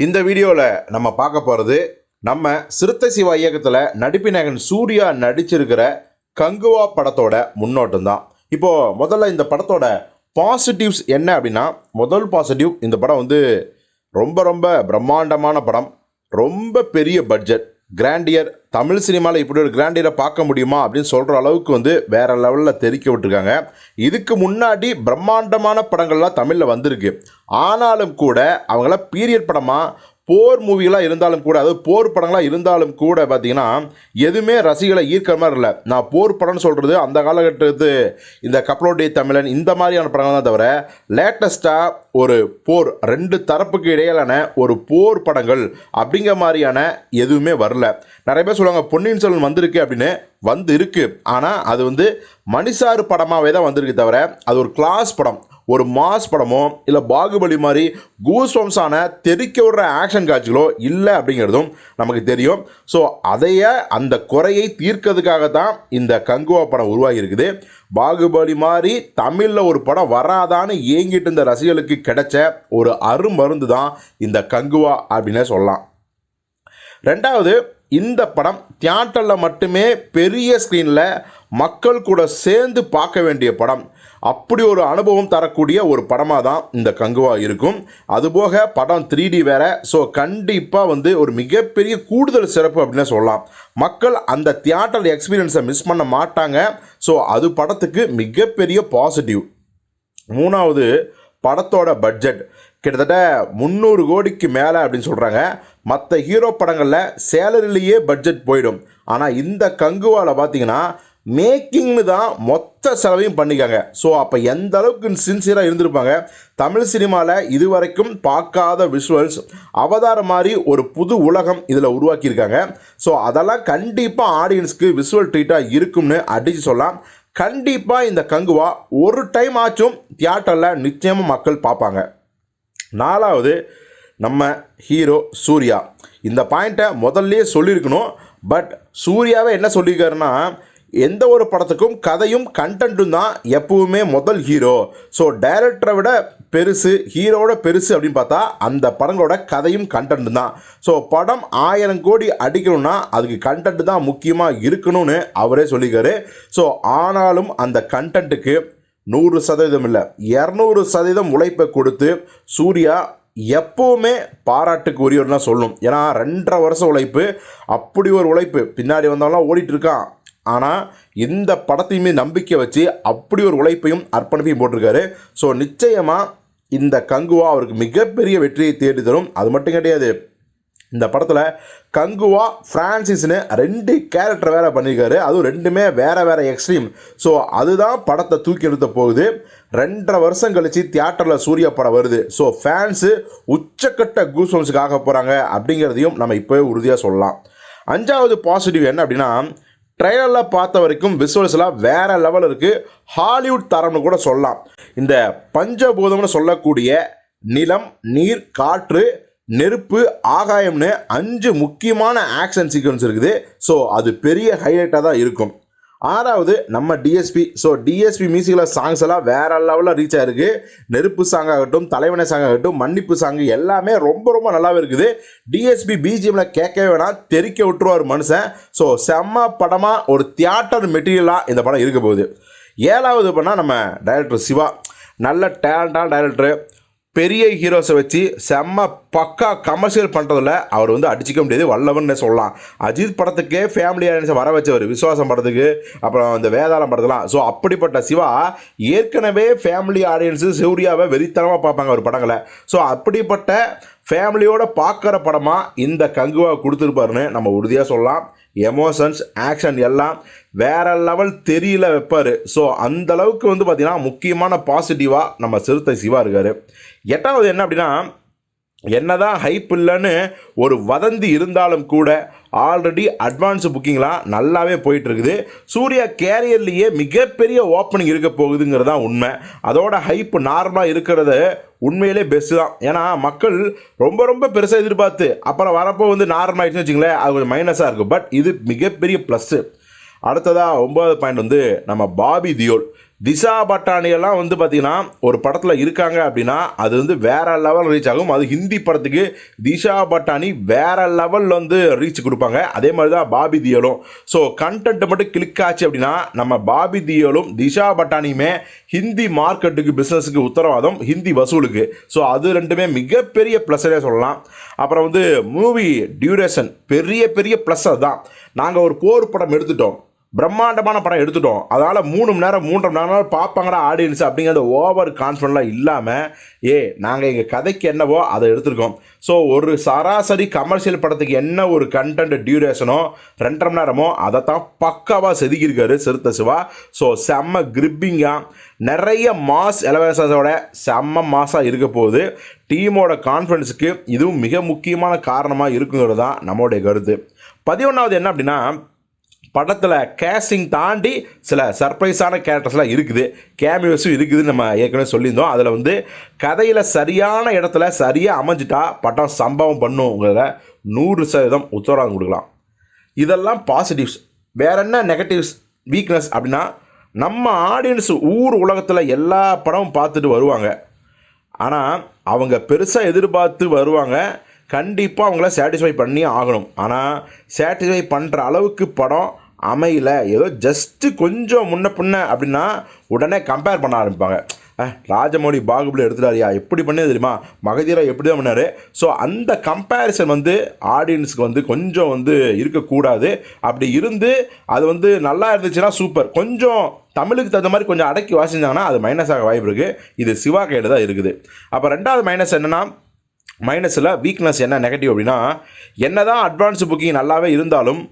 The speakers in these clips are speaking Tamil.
இந்த வீடியோவில் நம்ம பார்க்க போகிறது நம்ம சிறுத்தை சிவா இயக்கத்தில் நடிப்பினகன் சூர்யா நடிச்சிருக்கிற கங்குவா படத்தோட முன்னோட்டம் தான் இப்போது முதல்ல இந்த படத்தோட பாசிட்டிவ்ஸ் என்ன அப்படின்னா முதல் பாசிட்டிவ் இந்த படம் வந்து ரொம்ப ரொம்ப பிரம்மாண்டமான படம் ரொம்ப பெரிய பட்ஜெட் கிராண்டியர் தமிழ் சினிமாவில் இப்படி ஒரு கிராண்டியரை பார்க்க முடியுமா அப்படின்னு சொல்கிற அளவுக்கு வந்து வேறு லெவலில் தெரிக்க விட்டுருக்காங்க. இதுக்கு முன்னாடி பிரம்மாண்டமான படங்கள்லாம் தமிழில் வந்திருக்கு. ஆனாலும் கூட அவங்களாம் பீரியட் படமாக போர் மூவிகளாக இருந்தாலும் கூட அதாவது போர் படங்களாக இருந்தாலும் கூட பார்த்தீங்கன்னா எதுவுமே ரசிகளை ஈர்க்கிற மாதிரி இல்லை. நான் போர் படம்னு சொல்கிறது அந்த காலகட்டத்து இந்த கப்பலோடைய தமிழன் இந்த மாதிரியான படங்கள் தான் தவிர லேட்டஸ்ட்டாக ஒரு போர் ரெண்டு தரப்புக்கு இடையிலான ஒரு போர் படங்கள் அப்படிங்கிற மாதிரியான எதுவுமே வரல. நிறைய பேர் சொல்லுவாங்க பொன்னியின் செல்வன் வந்திருக்கு அப்படின்னு. வந்து இருக்குது ஆனால் அது வந்து மணிசாறு படமாகவே தான் வந்திருக்கு தவிர அது ஒரு கிளாஸ் படம். ஒரு மாஸ் படமோ இல்லை பாகுபலி மாதிரி கூஸ்வம்ஸான தெறிக்க விடுற ஆக்ஷன் காட்சிகளோ இல்லை அப்படிங்கிறதும் நமக்கு தெரியும். ஸோ அதைய அந்த குறையை தீர்க்கிறதுக்காக தான் இந்த கங்குவா படம் உருவாகி இருக்குது பாகுபலி மாதிரி தமிழில் ஒரு படம் வராதான்னு ஏங்கிட்டு இருந்த ரசிகர்களுக்கு கிடைச்ச ஒரு அருமருந்து தான் இந்த கங்குவா அப்படின்னே சொல்லலாம். ரெண்டாவது இந்த படம் தியேட்டரில் மட்டுமே பெரிய ஸ்க்ரீனில் மக்கள் கூட சேர்ந்து பார்க்க வேண்டிய படம். அப்படி ஒரு அனுபவம் தரக்கூடிய ஒரு படமாக தான் இந்த கங்குவா இருக்கும். அதுபோக படம் த்ரீ டி வேற. ஸோ கண்டிப்பாக வந்து ஒரு மிகப்பெரிய கூடுதல் சிறப்பு அப்படின்னு சொல்லலாம். மக்கள் அந்த தியேட்டர் எக்ஸ்பீரியன்ஸை மிஸ் பண்ண மாட்டாங்க. ஸோ அது படத்துக்கு மிகப்பெரிய பாசிட்டிவ் மூணாவது படத்தோட பட்ஜெட் கிட்டத்தட்ட முந்நூறு கோடிக்கு மேலே அப்படின்னு சொல்கிறாங்க மற்ற ஹீரோ படங்களில் சேலரிலேயே பட்ஜெட் போயிடும். ஆனால் இந்த கங்குவாவில் பார்த்தீங்கன்னா மேக்கிங்னு தான் மொத்த செலவையும் பண்ணிக்காங்க. ஸோ அப்போ எந்த அளவுக்கு சின்சியராக இருந்திருப்பாங்க? தமிழ் சினிமாவில் இதுவரைக்கும் பார்க்காத விஷுவல்ஸ் அவதாரம் மாதிரி ஒரு புது உலகம் இதில் உருவாக்கியிருக்காங்க. ஸோ அதெல்லாம் கண்டிப்பாக ஆடியன்ஸ்க்கு விஷுவல் ட்ரீட்டாக இருக்கும்னு அடித்து சொல்லலாம். கண்டிப்பாக இந்த கங்குவா ஒரு டைம் ஆச்சும் தியேட்டரில் நிச்சயமாக மக்கள் பார்ப்பாங்க. நாலாவது நம்ம ஹீரோ சூர்யா. இந்த பாயிண்ட்டை முதல்லயே சொல்லியிருக்கணும். பட் சூர்யாவே என்ன சொல்லியிருக்காருன்னா எந்த ஒரு படத்துக்கும் கதையும் கண்டென்ட்டும் தான் எப்பவுமே முதல் ஹீரோ ஸோ டைரக்டரை விட பெருசு ஹீரோவோட பெருசு அப்படின்னு பார்த்தா அந்த படங்களோட கதையும் கண்டென்ட் தான். ஸோ படம் ஆயிரம் கோடி அடிக்கணும்னா அதுக்கு கண்டென்ட் தான் முக்கியமாக இருக்கணும்னு அவரே சொல்லியிருக்காரு. ஸோ ஆனாலும் அந்த கண்டென்ட்டுக்கு நூறு சதவீதம் இல்லை. இரநூறு சதவீதம் உழைப்பை கொடுத்து சூர்யா எப்போவுமே பாராட்டுக்கு உரியவர்னா சொல்லணும் ஏன்னா ரெண்டரை வருஷம் உழைப்பு அப்படி ஒரு உழைப்பு. பின்னாடி வந்தவங்களாம் ஓடிட்டுருக்கான் ஆனால் இந்த படத்தையுமே நம்பிக்கை வச்சு அப்படி ஒரு உழைப்பையும் அர்ப்பணிப்பையும் போட்டிருக்காரு. ஸோ நிச்சயமாக இந்த கங்குவா அவருக்கு மிகப்பெரிய வெற்றியை தேடி தரும் அது மட்டும் கிடையாது. இந்த படத்தில் கங்குவா ஃப்ரான்சிஸ்னு ரெண்டு கேரக்டர் வேறு பண்ணியிருக்காரு அதுவும் ரெண்டுமே வேறு வேறு எக்ஸ்ட்ரீம் ஸோ அதுதான் படத்தை தூக்கி எடுத்த போகுது. ரெண்டரை வருஷம் கழித்து தியேட்டரில் சூர்யா படம் வருது. ஸோ ஃபேன்ஸு உச்சக்கட்ட கூஸ்வம்ஸுக்கு ஆக போகிறாங்க அப்படிங்கிறதையும் நம்ம இப்போவே உறுதியாக சொல்லலாம். அஞ்சாவது பாசிட்டிவ் என்ன அப்படின்னா ட்ரெய்லரில் பார்த்த வரைக்கும் விசுவல்ஸ்லாம் வேறு லெவல் இருக்குது ஹாலிவுட் தரம்னு கூட சொல்லலாம். இந்த பஞ்சபூதம்னு சொல்லக்கூடிய நிலம் நீர் காற்று நெருப்பு ஆகாயம்னு அஞ்சு முக்கியமான ஆக்ஷன் சீக்வன்ஸ் இருக்குது. ஸோ அது பெரிய ஹைலைட்டாக தான் இருக்கும். ஆறாவது நம்ம டிஎஸ்பி ஸோ டிஎஸ்பி மியூசிக்கில் சாங்ஸ் எல்லாம் வேற லெவலில் ரீச் ஆகிருக்கு நெருப்பு சாங் ஆகட்டும் தலைவனை சாங் ஆகட்டும் மன்னிப்பு சாங் எல்லாமே ரொம்ப ரொம்ப நல்லாவே இருக்குது. டிஎஸ்பி பிஜிஎம்ல கேட்கவே வேணாம். தெரிக்க விட்டுருவார் மனுஷன். ஸோ செம்ம படமாக ஒரு தியேட்டர் மெட்டீரியலாக இந்த படம் இருக்க போகுது. ஏழாவது பண்ணால் நம்ம டைரக்டர் சிவா. நல்ல டேலண்டான டைரக்டர் பெரிய ஹீரோஸை வச்சு செம்ம பக்கா கமர்ஷியல் பண்ணுறதுல அவர் வந்து அடிச்சிக்க முடியாது வல்லவன்னு சொல்லலாம். அஜித் படத்துக்கே ஃபேமிலி ஆடியன்ஸை வர வச்சவர் விசுவாசம் படத்துக்கு அப்புறம் இந்த வேதாளம் படத்துலாம் ஸோ அப்படிப்பட்ட சிவா ஏற்கனவே ஃபேமிலி ஆடியன்ஸு சூர்யாவை வெறித்தனமாக பார்ப்பாங்க ஒரு படங்களை. ஸோ அப்படிப்பட்ட ஃபேமிலியோட பார்க்குற படமாக இந்த கங்குவா கொடுத்துருப்பாருன்னு நம்ம உறுதியாக சொல்லலாம். எமோஷன்ஸ் ஆக்ஷன் எல்லாம் வேற லெவல் தெரியல வைப்பார். ஸோ அந்த அளவுக்கு வந்து பார்த்திங்கன்னா முக்கியமான பாசிட்டிவாக நம்ம சிறுத்தை சிவா இருக்கார். எட்டாவது என்ன அப்படின்னா என்னதான் ஹைப் இல்லைன்னு ஒரு வதந்தி இருந்தாலும் கூட ஆல்ரெடி அட்வான்ஸ் புக்கிங்லாம் நல்லாவே போயிட்டுருக்குது. சூர்யா கேரியர்லேயே மிகப்பெரிய ஓப்பனிங் இருக்க போகுதுங்கிறது தான் உண்மை. அதோட ஹைப் நார்மலாக இருக்கிறத உண்மையிலே பெஸ்ட்டு தான். ஏன்னா மக்கள் ரொம்ப ரொம்ப பெருசாக எதிர்பார்த்து அப்புறம் வரப்போ வந்து நார்மல் ஆயிடுச்சுன்னு வச்சுங்களேன் அது கொஞ்சம் மைனஸாக இருக்கும். பட் இது மிகப்பெரிய ப்ளஸ்ஸு அடுத்ததாக ஒம்பதாவது பாயிண்ட் வந்து நம்ம பாபி தியோல். திசா பட்டாணி எல்லாம் வந்து பார்த்திங்கன்னா ஒரு படத்தில் இருக்காங்க அப்படின்னா அது வந்து வேறு லெவல் ரீச் ஆகும். அது ஹிந்தி படத்துக்கு திஷா பட்டாணி வேற லெவலில் வந்து ரீச் கொடுப்பாங்க. அதே மாதிரி தான் பாபி தியோலும். ஸோ கண்டென்ட் மட்டும் கிளிக் ஆச்சு அப்படின்னா நம்ம பாபி தியோலும் திஷா பட்டானியுமே ஹிந்தி மார்க்கெட்டுக்கு பிஸ்னஸுக்கு உத்தரவாதம் ஹிந்தி வசூலுக்கு. ஸோ அது ரெண்டுமே மிகப்பெரிய ப்ளஸ்ஸரே சொல்லலாம். அப்புறம் வந்து மூவி டியூரேஷன் பெரிய பெரிய ப்ளஸ் அதுதான். நாங்கள் ஒரு போர் படம் எடுத்துட்டோம். பிரம்மாண்டமான படம் எடுத்துட்டோம். அதனால் மூணு மணி நேரம் மூன்றரை மணி நேரம் பார்ப்பாங்கடா ஆடியன்ஸ் அப்படிங்கிறத ஓவர் கான்ஃபிடென்ட்லாம் இல்லாமல் ஏ நாங்கள் எங்கள் கதைக்கு என்னவோ அதை எடுத்திருக்கோம். ஸோ ஒரு சராசரி கமர்ஷியல் படத்துக்கு என்ன ஒரு கண்டென்ட் டியூரேஷனோ ரெண்டரை மணி நேரமோ அதை தான் பக்காவாக செதுக்கியிருக்காரு சிறுத்த சிவா. ஸோ செம்ம கிரிப்பிங்காக நிறைய மாஸ் எலவேசஸோட செம்ம மாஸாக இருக்க போகுது. டீமோட கான்ஃபிடன்ஸுக்கு இதுவும் மிக முக்கியமான காரணமாக இருக்குங்கிறது தான் நம்மளுடைய கருத்து. பதினொன்றாவது என்ன அப்படின்னா படத்தில் கேஸ்டிங் தாண்டி சில சர்ப்ரைஸான கேரக்டர்ஸ்லாம் இருக்குது. கேமியோஸும் இருக்குதுன்னு நம்ம ஏற்கனவே சொல்லியிருந்தோம். அதில் வந்து கதையில் சரியான இடத்துல சரியாக அமைஞ்சிட்டா படம் சம்பவம் பண்ணுங்கிறத நூறு சதவீதம் உத்தரவாதம் கொடுக்கலாம். இதெல்லாம் பாசிட்டிவ்ஸ் வேற என்ன நெகட்டிவ்ஸ் வீக்னஸ் அப்படின்னா நம்ம ஆடியன்ஸ் ஊர் உலகத்தில் எல்லா படமும் பார்த்துட்டு வருவாங்க. ஆனால் அவங்க பெருசாக எதிர்பார்த்து வருவாங்க. கண்டிப்பாக அவங்கள சாட்டிஸ்ஃபை பண்ணி ஆகணும். ஆனால் சாட்டிஸ்ஃபை பண்ணுற அளவுக்கு படம் அமையல. ஏதோ ஜஸ்ட்டு கொஞ்சம் முன்ன பின்ன அப்படின்னா உடனே கம்பேர் பண்ண ஆரம்பிப்பாங்க. ராஜமௌடி ராஜமௌழி பாகுபலி எடுத்துட்டாரியா? எப்படி பண்ணது தெரியுமா? மகதீரா எப்படி தான் பண்ணார்? ஸோ அந்த கம்பேரிசன் வந்து ஆடியன்ஸுக்கு வந்து கொஞ்சம் வந்து இருக்கக்கூடாது. அப்படி இருந்து அது வந்து நல்லா இருந்துச்சுன்னா சூப்பர் கொஞ்சம் தமிழுக்கு தகுந்த மாதிரி கொஞ்சம் அடக்கி வாசிச்சாங்கன்னா அது மைனஸ் ஆக வாய்ப்பு இருக்குது இது சிவா கையில் தான் இருக்குது. அப்போ ரெண்டாவது மைனஸ் என்னென்னா மைனஸில் வீக்னஸ் என்ன நெகட்டிவ் அப்படின்னா என்ன தான் அட்வான்ஸ் புக்கிங் நல்லாவே இருந்தாலும்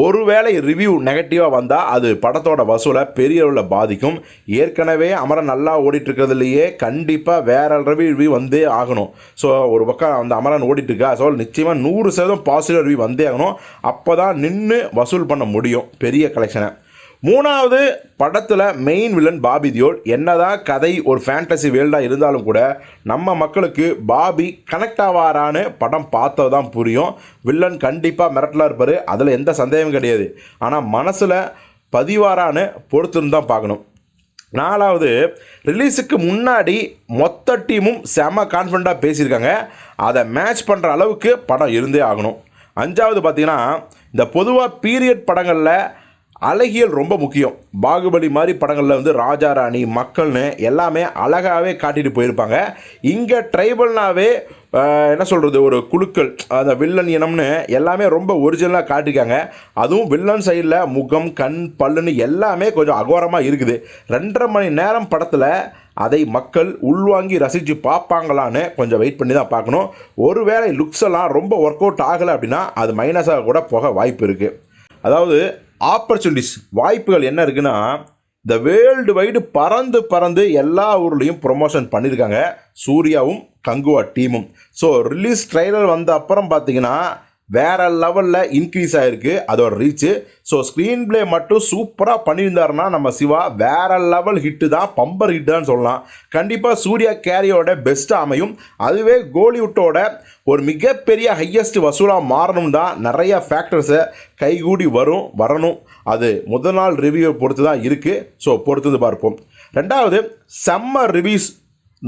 ஒருவேளை ரிவ்யூ நெகட்டிவாக வந்தால் அது படத்தோட வசூலை பெரிய அளவில் பாதிக்கும். ஏற்கனவே அமரன் நல்லா ஓடிட்டு இருக்கிறதுலையே கண்டிப்பாக வேற ரிவ்யூ வந்தே ஆகணும். ஸோ ஒரு பக்கம் அந்த அமரன் ஓடிட்டுருக்கா? ஸோ நிச்சயமாக நூறு சதவீதம் பாசிட்டிவ் ரிவ்யூ வந்தே ஆகணும். அப்போ தான் நின்று வசூல் பண்ண முடியும் பெரிய கலெக்ஷனை மூணாவது படத்தில் மெயின் வில்லன் பாபி தியோல் என்னதான் கதை ஒரு ஃபேண்டசி வேல்டாக இருந்தாலும் கூட நம்ம மக்களுக்கு பாபி கனெக்ட் ஆவாரான்னு படம் பார்த்தது தான் புரியும். வில்லன் கண்டிப்பாக மிரட்டலாக இருப்பார். அதில் எந்த சந்தேகமும் கிடையாது. ஆனால் மனசில் பதிவாரான்னு பொறுத்துன்னு தான் பார்க்கணும். நாலாவது ரிலீஸுக்கு முன்னாடி மொத்த டீமும் செம கான்ஃபிடண்ட்டாக பேசியிருக்காங்க. அதை மேட்ச் பண்ணுற அளவுக்கு படம் இருந்தே ஆகணும். அஞ்சாவது பார்த்தீங்கன்னா இந்த பொதுவாக பீரியட் படங்களில் அழகியல் ரொம்ப முக்கியம். பாகுபலி மாதிரி படங்களில் வந்து ராஜா ராணி மக்கள்னு எல்லாமே அழகாகவே காட்டிட்டு போயிருப்பாங்க. இங்கே ட்ரைபல்னாவே என்ன சொல்கிறது ஒரு குழுக்கள் அந்த வில்லன் இனம்னு எல்லாமே ரொம்ப ஒரிஜினலாக காட்டிருக்காங்க அதுவும் வில்லன் சைடில் முகம் கண் பல்லுன்னு எல்லாமே கொஞ்சம் அகோரமாக இருக்குது. ரெண்டரை மணி நேரம் படத்தில் அதை மக்கள் உள்வாங்கி ரசித்து பார்ப்பாங்களான்னு கொஞ்சம் வெயிட் பண்ணி தான் பார்க்கணும். ஒருவேளை லுக்ஸ் எல்லாம் ரொம்ப ஒர்க் அவுட் ஆகலை அப்படின்னா அது மைனஸாக கூட போக வாய்ப்பு இருக்குது அதாவது ஆப்பர்ச்சுனிட்டிஸ் வாய்ப்புகள் என்ன இருக்குன்னா இந்த வேர்ல்டு வைடு பறந்து பறந்து எல்லா ஊர்லேயும் ப்ரொமோஷன் பண்ணியிருக்காங்க சூர்யாவும் கங்குவா டீமும் ஸோ ரிலீஸ் ட்ரைலர் வந்த அப்புறம் பார்த்தீங்கன்னா வேற லெவலில் இன்க்ரீஸ் ஆகிருக்கு அதோட ரீச்சு ஸோ ஸ்க்ரீன் ப்ளே மட்டும் சூப்பராக பண்ணியிருந்தாருன்னா நம்ம சிவா வேற லெவல் ஹிட்டு தான் பம்பர் ஹிட் தான் சொல்லலாம். கண்டிப்பாக சூர்யா கேரியோட பெஸ்ட்டாக அமையும். அதுவே கோலிவுட்டோட ஒரு மிகப்பெரிய ஹையஸ்ட் வசூலாக மாறணும் தான் நிறைய ஃபேக்டர்ஸை கைகூடி வரும் வரணும். அது முதல் நாள் ரிவ்யூவை பொறுத்து தான் இருக்குது ஸோ பொறுத்து பார்ப்போம். ரெண்டாவது செம்ம ரிவ்யூஸ்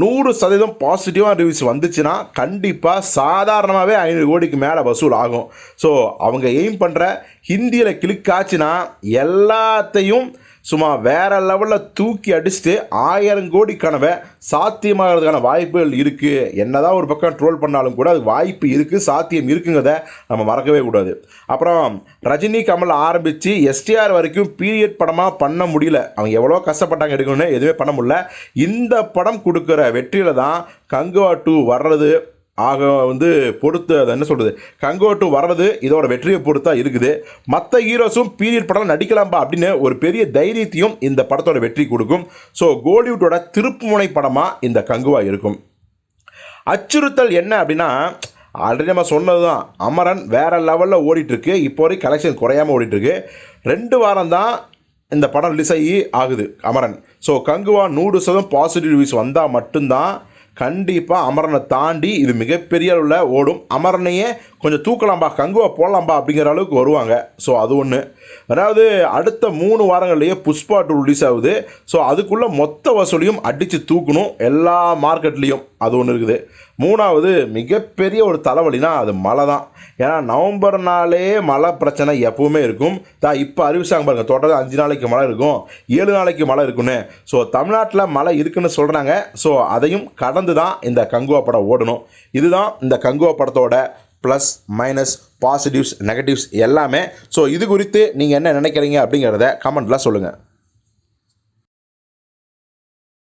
நூறு சதவீதம் பாசிட்டிவாக ரிவ்யூஸ் வந்துச்சுன்னா கண்டிப்பாக சாதாரணமாகவே ஐநூறு கோடிக்கு மேலே வசூல் ஆகும். ஸோ அவங்க எய்ம் பண்ணுற ஹிந்தியில் கிளிக் ஆச்சுன்னா எல்லாத்தையும் சும்மா வேறு லெவலில் தூக்கி அடிச்சுட்டு ஆயிரம் கோடி கனவை சாத்தியமாகிறதுக்கான வாய்ப்புகள் இருக்குது என்னதான் ஒரு பக்கம் ட்ரோல் பண்ணாலும் கூட அது வாய்ப்பு இருக்குது சாத்தியம் இருக்குங்கிறத நம்ம மறக்கவே கூடாது. அப்புறம் ரஜினி கமல் ஆரம்பித்து எஸ்டிஆர் வரைக்கும் பீரியட் படமாக பண்ண முடியல. அவங்க எவ்வளோ கஷ்டப்பட்டாங்க எடுக்கணும்னு எதுவுமே பண்ண முடியல. இந்த படம் கொடுக்குற வெற்றியில் தான் கங்குவா டூ வர்றது ஆக வந்து பொறுத்து அதை என்ன சொல்கிறது கங்கோட்டு வர்றது இதோட வெற்றியை பொறுத்தா இருக்குது. மற்ற ஹீரோஸும் பீரியட் படம் நடிக்கலாம்பா அப்படின்னு ஒரு பெரிய தைரியத்தையும் இந்த படத்தோட வெற்றி கொடுக்கும். ஸோ கோலிவுட்டோட திருப்புமுனை படமாக இந்த கங்குவா இருக்கும். அச்சுறுத்தல் என்ன அப்படின்னா ஆல்ரெடி நம்ம சொன்னது தான் அமரன் வேறு லெவலில் ஓடிட்டுருக்கு. இப்போ வரைக்கும் கலெக்ஷன் குறையாமல் ஓடிட்டுருக்கு. ரெண்டு வாரம் தான் இந்த படம் ரிலீஸ் ஆகி ஆகுது அமரன். ஸோ கங்குவா நூறு சதம் பாசிட்டிவ் ரிவ்யூஸ் வந்தால் மட்டும்தான் கண்டிப்பாக அமரனை தாண்டி இது மிகப்பெரிய அளவில் ஓடும். அமரனையே கொஞ்சம் தூக்கலாம்பா கங்குவா போடலாம்பா அப்படிங்கிற அளவுக்கு வருவாங்க. ஸோ அது ஒன்று அதாவது அடுத்த மூணு வாரங்கள்லேயே புஷ்பா டூ ரிலீஸ் ஆகுது. ஸோ அதுக்குள்ளே மொத்த வசூலையும் அடித்து தூக்கணும் எல்லா மார்க்கெட்லேயும் அது ஒன்று இருக்குது. மூணாவது மிகப்பெரிய ஒரு தலைவலினா அது மழை தான் ஏன்னா நவம்பர்னாலே மழை பிரச்சனை எப்பவுமே இருக்கும். தான் இப்போ அறிவிச்சாங்க பாருங்கள் தொடர்ந்து அஞ்சு நாளைக்கு மழை இருக்கும் ஏழு நாளைக்கு மழை இருக்குன்னு ஸோ தமிழ்நாட்டில் மழை இருக்குன்னு சொல்கிறாங்க ஸோ அதையும் கடந்து தான் இந்த கங்குவா படம் ஓடணும். இதுதான் இந்த கங்குவா படத்தோட ப்ளஸ் மைனஸ் பாசிட்டிவ்ஸ் நெகட்டிவ்ஸ் எல்லாமே. ஸோ இது குறித்து நீங்கள் என்ன நினைக்கிறீங்க அப்படிங்கிறத கமெண்ட்டில் சொல்லுங்கள்